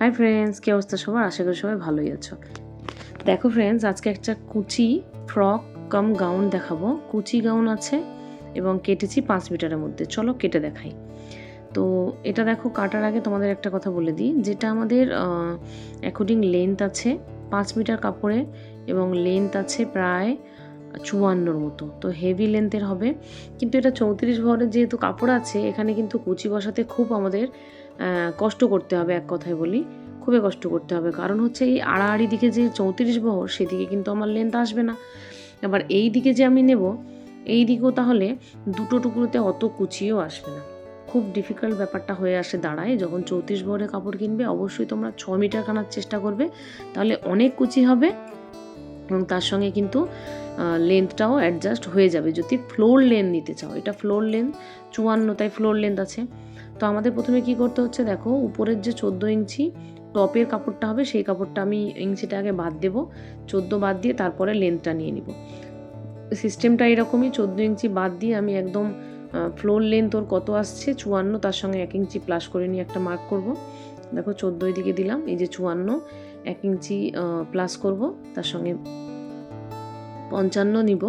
Hi friends কী অবস্থা সবার? আশা করি সবাই ভালোই আছো। দেখো ফ্রেন্ডস আজকে একটা কুচি ফ্রক কাম গাউন দেখাবো। কুচি গাউন আছে এবং কেটেছি পাঁচ মিটারের মধ্যে। চলো কেটে দেখাই। তো এটা দেখো, কাটার আগে তোমাদের একটা কথা বলে দিই। যেটা আমাদের অ্যাকর্ডিং লেন্থ আছে পাঁচ মিটার কাপড়ে এবং লেন্থ আছে প্রায় চুয়ান্নর মতো। তো হেভি লেন্থের হবে। কিন্তু এটা চৌত্রিশ ভরের যেহেতু কাপড় আছে, এখানে কিন্তু কুচি বসাতে খুব আমাদের কষ্ট করতে হবে, এক কথায় বলি। খুবই কষ্ট করতে হবে। কারণ হচ্ছে এই আড়াআড়ি দিকে যে চৌত্রিশ বহর, সেদিকে কিন্তু আমার লেন্থ আসবে না। এবার এই দিকে যে আমি নেব, এই দিকেও তাহলে দুটো টুকরোতে অত কুচিও আসবে না। খুব ডিফিকাল্ট ব্যাপারটা হয়ে আসে দাঁড়ায়। যখন চৌত্রিশ বহরের কাপড় কিনবে, অবশ্যই তোমরা ছ মিটার কানার চেষ্টা করবে। তাহলে অনেক কুচি হবে এবং তার সঙ্গে কিন্তু লেন্থটাও অ্যাডজাস্ট হয়ে যাবে। যদি ফ্লোর লেন্থ নিতে চাও, এটা ফ্লোর লেন্থ চুয়ান্ন তাই ফ্লোর লেন্থ আছে। তো আমাদের প্রথমে কি করতে হচ্ছে দেখো, উপরের যে চোদ্দ ইঞ্চি টপের কাপড়টা হবে সেই কাপড়টা আমি ইঞ্চিটা আগে বাদ দেব, চোদ্দ বাদ দিয়ে তারপরে লেন্থটা নিয়ে নিব। সিস্টেমটা এরকমই, চোদ্দ ইঞ্চি বাদ দিয়ে আমি একদম ফ্লোর লেন্থ ওর কত আসছে চুয়ান্ন, তার সঙ্গে এক ইঞ্চি প্লাস করে নিয়ে একটা মার্ক করব। দেখো চোদ্দোই দিকে দিলাম, এই যে চুয়ান্ন, এক ইঞ্চি প্লাস করব, তার সঙ্গে পঞ্চান্ন নিব।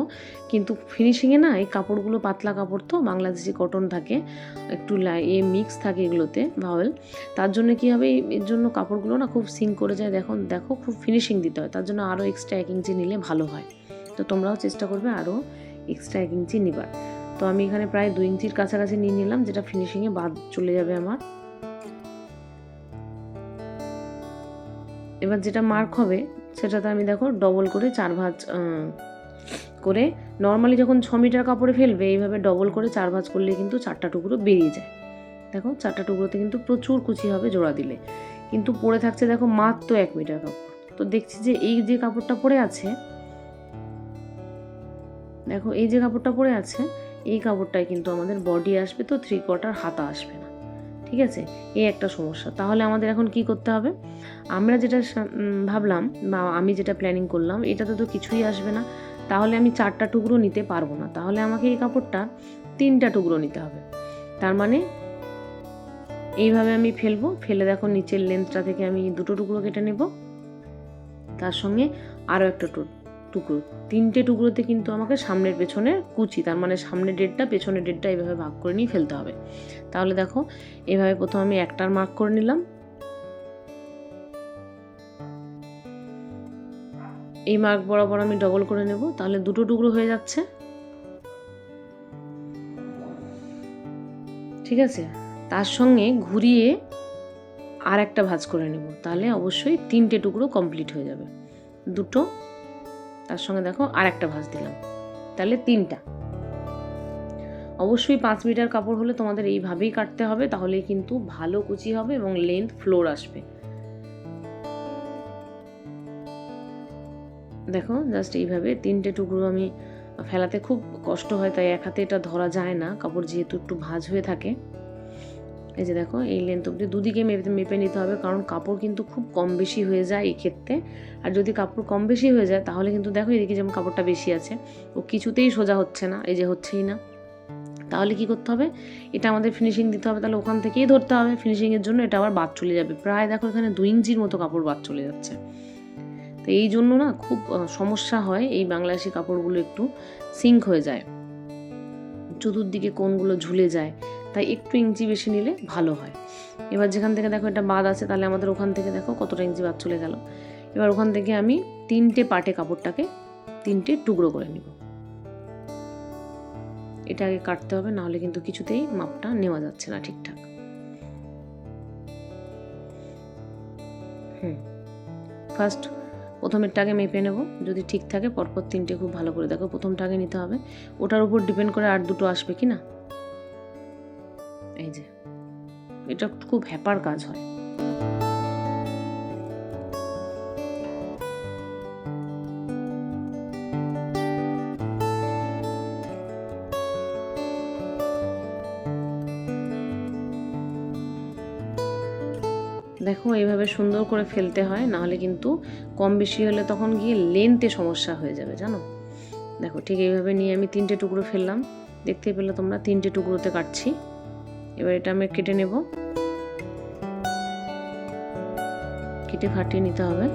কিন্তু ফিনিশিংয়ে না এই কাপড়গুলো, পাতলা কাপড় তো বাংলাদেশি কটন থাকে, একটু এ মিক্স থাকে এগুলোতে ভাওয়েল তার জন্য কী হবে? এর জন্য কাপড়গুলো না খুব সিঙ্ক করে যায়। দেখো দেখো খুব ফিনিশিং দিতে হয়। তার জন্য আরও এক্সট্রা এক ইঞ্চি নিলে ভালো হয়। তো তোমরাও চেষ্টা করবে আরও এক্সট্রা এক ইঞ্চি নিবার। তো আমি এখানে প্রায় দু ইঞ্চির কাছাকাছি নিয়ে নিলাম, যেটা ফিনিশিংয়ে বাদ চলে যাবে আমার। এবার যেটা মার্ক হবে, সেটাতে আমি দেখো ডবল করে চার ভাঁজ করে নর্মালি যখন ছ মিটার কাপড়ে ফেলবে, এইভাবে ডবল করে চার ভাঁজ করলে কিন্তু চারটা টুকরো বেরিয়ে যায়। দেখো, চারটা টুকরোতে কিন্তু প্রচুর কুচি হবে জোড়া দিলে। কিন্তু পরে থাকছে দেখো মাত্র এক মিটার কাপড়। তো দেখছি যে এই যে কাপড়টা পরে আছে, দেখো এই যে কাপড়টা পরে আছে, এই কাপড়টায় কিন্তু আমাদের বডি আসবে তো থ্রি কোয়ার্টার হাতা আসবে না। ঠিক আছে? এই একটা সমস্যা। তাহলে আমাদের এখন কি করতে হবে? আমরা যেটা ভাবলাম বা আমি যেটা প্ল্যানিং করলাম, এটাতে তো কিছুই আসবে না। তাহলে আমি চারটা টুকরো নিতে পারব না। তাহলে আমাকে এই কাপড়টা তিনটা টুকরো নিতে হবে। তার মানে এইভাবে আমি ফেলব। ফেলে দেখো নিচের লেন্থটা থেকে আমি দুটো টুকরো কেটে নেব। তার সঙ্গে আরও একটা টুকরো। তিনটে টুকরোতে কিন্তু আমাকে সামনের পেছনের কুচি, তার মানে সামনের ডেটটা পেছনের ডেটটা এইভাবে ভাগ করে নিয়ে ফেলতে হবে। তাহলে দেখো এভাবে প্রথম আমি একটার মার্ক করে নিলাম। এই মার্ক বরাবর আমি ডবল করে নেব, তাহলে দুটো টুকরো হয়ে যাচ্ছে। ঠিক আছে? তার সঙ্গে ঘুরিয়ে আর একটা ভাজ করে নেব, তাহলে অবশ্যই তিনটে টুকরো কমপ্লিট হয়ে যাবে। দুটো, তার সঙ্গে দেখো আর একটা ভাজ দিলাম, তাহলে তিনটা। অবশ্যই পাঁচ মিটার কাপড় হলে তোমাদের এইভাবেই কাটতে হবে তাহলে কিন্তু ভালো কুচি হবে এবং লেন্থ ফ্লোর আসবে। দেখো জাস্ট এইভাবে তিনটে টুকরো আমি ফেলাতে খুব কষ্ট হয়, তাই এক হাতে এটা ধরা যায় না। কাপড় যেহেতু একটু ভাঁজ হয়ে থাকে। এই যে দেখো, এই লেন্থ অব্দি দুদিকে মেপে মেপে নিতে হবে, কারণ কাপড় কিন্তু খুব কম বেশি হয়ে যায় এই ক্ষেত্রে। আর যদি কাপড় কম বেশি হয়ে যায়, তাহলে কিন্তু দেখো এদিকে যেমন কাপড়টা বেশি আছে, ও কিছুতেই সোজা হচ্ছে না, এই যে হচ্ছেই না। তাহলে কি করতে হবে? এটা আমাদের ফিনিশিং দিতে হবে, তাহলে ওখান থেকেই ধরতে হবে। ফিনিশিংয়ের জন্য এটা আবার বাদ চলে যাবে। প্রায় দেখো এখানে দুই ইঞ্চির মতো কাপড় বাদ চলে যাচ্ছে। তো এই জন্য না খুব সমস্যা হয় এই বাংলাদেশি কাপড়গুলো একটু সিঙ্ক হয়ে যায়। চতুর্দিকে কোনগুলো ঝুলে যায়, তাই একটু ইঞ্চি বেশি নিলে ভালো হয়। এবার যেখান থেকে দেখো এটা বাদ আছে, তাহলে আমাদের ওখান থেকে দেখো কতটা ইঞ্চি বাদ চলে গেল। এবার ওখান থেকে আমি তিনটে পাটে কাপড়টাকে তিনটে টুকরো করে নিব। এটা আগে কাটতে হবে, নাহলে কিন্তু কিছুতেই মাপটা নেওয়া যাচ্ছে না ঠিকঠাক। হুম। ফার্স্ট প্রথমেরটাকে মেপে নেব। যদি ঠিক থাকে, পরপর তিনটে খুব ভালো করে দেখো। প্রথমটাকে নিতে হবে। ওটার উপর ডিপেন্ড করে আর দুটো আসবে কি না? এই যে, এটা খুব হ্যাপার কাজ হয়। দেখো, এইভাবে সুন্দর করে ফেলতে হয়, নাহলে কিন্তু কম বেশি হলে তখন গিয়ে লেন্থে সমস্যা হয়ে যাবে, জানো? দেখো, ঠিক এইভাবে নিয়ে আমি তিনটে টুকরো ফেললাম। দেখতে পেলে তোমরা তিনটে টুকরোতে কাটছি। এবার এটা আমি কেটে নেব। কেটে ফাটিয়ে নিতে হবে।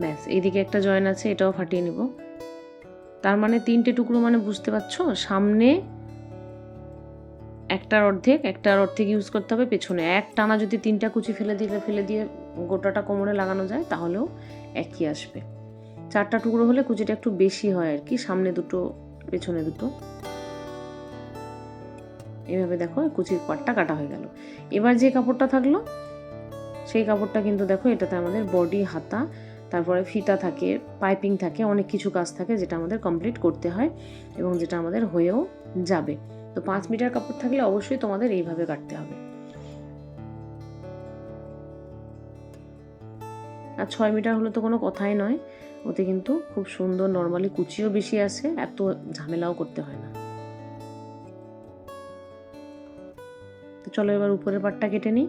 ব্যাস, এইদিকে একটা জয়েন আছে, এটাও ফাটিয়ে নিব। তার মানে তিনটে টুকরো মানে বুঝতে পারছ? সামনে একটার অর্ধেক একটার অর্ধেক ইউজ করতে হবে, পেছনে এক টানা যদি তিনটা কুচি ফেলে দিলে ফেলে দিয়ে গোটাটা কোমরে লাগানো যায়, তাহলেও একই আসবে। চারটা টুকরো হলে কুচিটা একটু বেশি হয় আর কি, সামনে দুটো, পেছনে দুটো। এভাবে দেখো, কুচির পাটটা কাটা হয়ে গেল। এবার যে কাপড়টা থাকল, সেই কাপড়টা কিন্তু দেখো, এটাতে আমাদের বডি হাতা তারপরে ফিতা থাকে, পাইপিং থাকে, অনেক কিছু কাজ থাকে যেটা আমাদের কমপ্লিট করতে হয় এবং যেটা আমাদের হয়েও যাবে। তো পাঁচ মিটার কাপড় থাকলে অবশ্যই তোমাদের এইভাবে কাটতে হবে। আর ছয় মিটার হলে তো কোনো কথাই নয়, ওতে কিন্তু খুব সুন্দর নর্মালি কুচিও বেশি আছে, এত ঝামেলাও করতে হয় না। তো চলো এবার উপরের পাটটা কেটে নিই,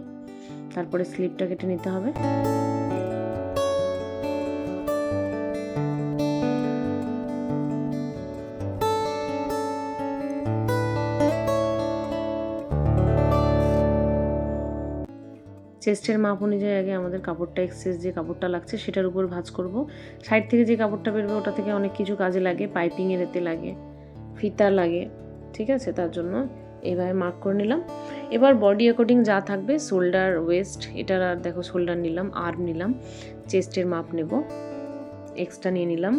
তারপরে স্লিপটা কেটে নিতে হবে। চেস্টের মাপ অনুযায়ী আগে আমাদের কাপড়টা এক্সেস যে কাপড়টা লাগছে সেটার উপর ভাঁজ করব। সাইড থেকে যে কাপড়টা বেরোবে ওটা থেকে অনেক কিছু কাজে লাগে পাইপিংয়ের এতে লাগে, ফিতা লাগে, ঠিক আছে? তার জন্য এভাবে মার্ক করে নিলাম। এবার বডি অ্যাকর্ডিং যা থাকবে শোল্ডার ওয়েস্ট এটার আর দেখো শোল্ডার নিলাম আর্ম নিলাম চেস্টের মাপ নেব এক্সট্রা নিয়ে নিলাম।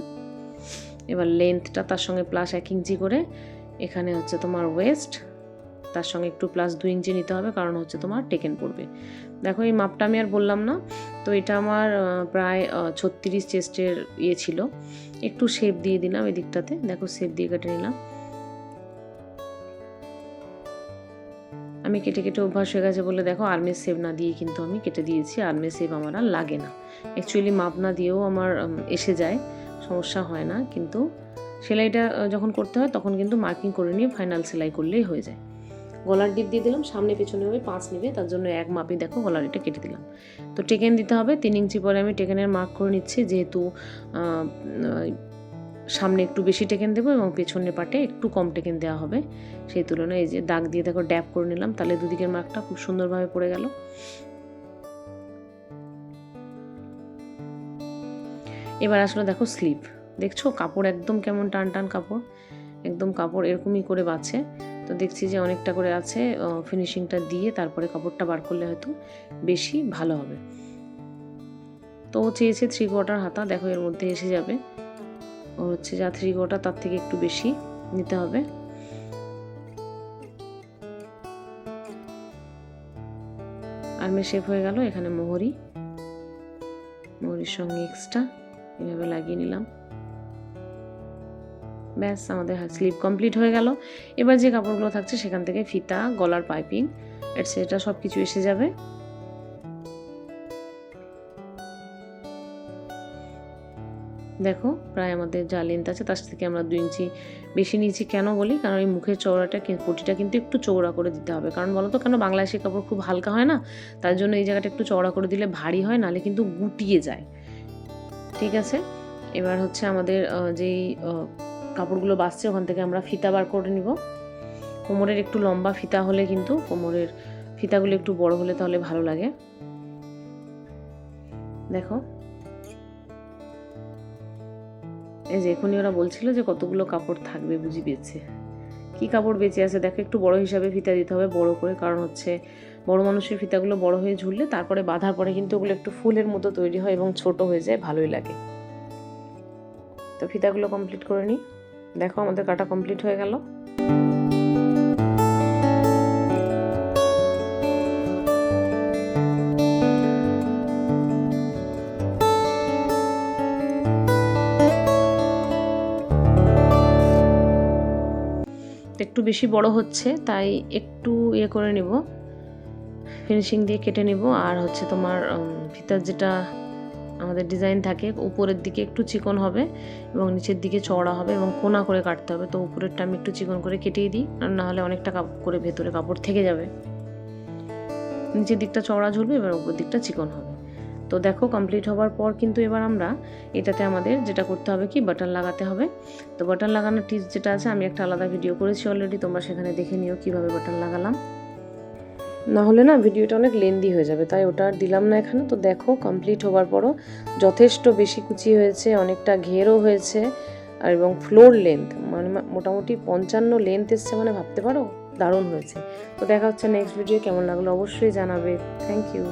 এবার লেন্থটা তার সঙ্গে প্লাস এক ইঞ্চি করে, এখানে হচ্ছে তোমার ওয়েস্ট তার সঙ্গে একটু প্লাস দু ইঞ্চি নিতে হবে, কারণ হচ্ছে তোমার টেকেন পড়বে। দেখো, এই মাপটা আমি আর বললাম না। তো এটা আমার প্রায় ছত্রিশ চেস্টের ইয়ে ছিল। একটু শেপ দিয়ে দিলাম এই দিকটাতে দেখো শেপ দিয়ে কেটে নিলাম। আমি কেটে কেটে অভ্যাস হয়ে গেছে বলে দেখো আর্মের সেভ না দিয়ে কিন্তু আমি কেটে দিয়েছি। আর্মের সেভ আমার আর লাগে না। অ্যাকচুয়ালি মাপ না দিয়েও আমার এসে যায়, সমস্যা হয় না। কিন্তু সেলাইটা যখন করতে হয়, তখন কিন্তু মার্কিং করে নিয়ে ফাইনাল সেলাই করলেই হয়ে যায়। গলার ডিপ দিয়ে দিলাম, সামনে পেছনে হবে পাঁচ নেবে, তার জন্য এক মাপে দেখো গলার এটা কেটে দিলাম। তো টেকেন দিতে হবে, তিন ইঞ্চি পরে আমি টেকেনের মার্ক করে নিচ্ছি, যেহেতু সামনে একটু বেশি টেকেন দেবো এবং পেছনের পাটে একটু কম টেকেন দেওয়া হবে, সেই তুলনায় এই যে দাগ দিয়ে দেখো ড্যাপ করে নিলাম, তাহলে দুদিকের মার্কটা খুব সুন্দরভাবে পড়ে গেল। এবার আসলে দেখো স্লিপ দেখছ? কাপড় একদম কেমন টান টান কাপড়, একদম কাপড় এরকমই করে বাছে তো দেখছি যে অনেকটা করে আছে ফিনিশিংটা দিয়ে তারপরে কাপড়টা বার করলে হয়তো বেশি ভালো হবে। তো ও চেয়েছে থ্রি কোয়ার্টার হাতা, দেখো এর মধ্যে এসে যাবে। ওর হচ্ছে যা থ্রি কোয়ার্টার তার থেকে একটু বেশি নিতে হবে। আর্মে শেপ হয়ে গেল এখানে মোহরি। মোহরির সঙ্গে এক্সট্রা এভাবে লাগিয়ে নিলাম। ব্যাস, আমাদের স্লিপ কমপ্লিট হয়ে গেল। এবার যে কাপড়গুলো থাকছে সেখান থেকে ফিতা, গলার পাইপিং এটসেট্রা সব কিছু এসে যাবে। দেখো, প্রায় আমাদের যা লেন্থ আছে, তার থেকে আমরা দু ইঞ্চি বেশি নিয়েছি। কেন বলি? কারণ এই মুখের চৌড়াটা পটিটা কিন্তু একটু চৌড়া করে দিতে হবে। কারণ বলো তো কেন বাংলাদেশি কাপড় খুব হালকা হয় না? তার জন্য এই জায়গাটা একটু চওড়া করে দিলে ভারী হয়, নাহলে কিন্তু গুটিয়ে যায়। ঠিক আছে? এবার হচ্ছে আমাদের যেই কাপড়গুলো বাঁচছে, ওখান থেকে আমরা ফিতা বার করে নিব। কোমরের একটু লম্বা ফিতা হলে কিন্তু কোমরের ফিতাগুলো একটু বড় হলে তাহলে ভালো লাগে। দেখো। এই যে এখনই ওরা বলছিল যে কতগুলো কাপড় থাকবে, বুঝি বেঁচে। কি কাপড় বেঁচে আছে? দেখো, একটু বড় হিসাবে ফিতা দিতে হবে, বড় করে, কারণ হচ্ছে বড় মানুষের ফিতাগুলো বড় হয়ে ঝুললে তারপরে বাঁধার পরে কিন্তু ওগুলো একটু ফুলের মতো তৈরি হয় এবং ছোট হয়ে যায়, ভালোই লাগে। তো ফিতাগুলো কমপ্লিট করে নিই। দেখো, আমাদের কাটা কমপ্লিট হয়ে গেল। একটু বেশি বড় হচ্ছে, তাই একটু ইয়ে করে নিব। ফিনিশিং দিয়ে কেটে নিব, আর হচ্ছে তোমার ফিতার যেটা আমাদের ডিজাইন থাকে, উপরের দিকে একটু চিকন হবে এবং নিচের দিকে চওড়া হবে এবং কোনা করে কাটতে হবে। তো উপরেরটা আমি একটু চিকন করে কেটেই দিই, আর না হলে অনেকটা কাপড় করে ভেতরে কাপড় থেকে যাবে। নিচের দিকটা চওড়া ঝুলবে, এবার উপর দিকটা চিকন হবে। তো দেখো কমপ্লিট হওয়ার পর কিন্তু এবার আমরা এটাতে আমাদের যেটা করতে হবে কি বাটন লাগাতে হবে। তো বাটন লাগানোর টিপস যেটা আছে, আমি একটা আলাদা ভিডিও করেছি অলরেডি তোমরা সেখানে দেখে নিও কীভাবে বাটন লাগালাম। না হলে না ভিডিওটা অনেক লেন্দি হয়ে যাবে, তাই ওটা আর দিলাম না এখানে। তো দেখো কমপ্লিট হবার পরও যথেষ্ট বেশি কুচি হয়েছে, অনেকটা ঘেরও হয়েছে, আর এবং ফ্লোর লেন্থ মানে মোটামুটি পঞ্চান্ন লেন্থ এসছে মানে ভাবতে পারো? দারুণ হয়েছে। তো দেখা হচ্ছে নেক্সট ভিডিও কেমন লাগল অবশ্যই জানাবে। Thank you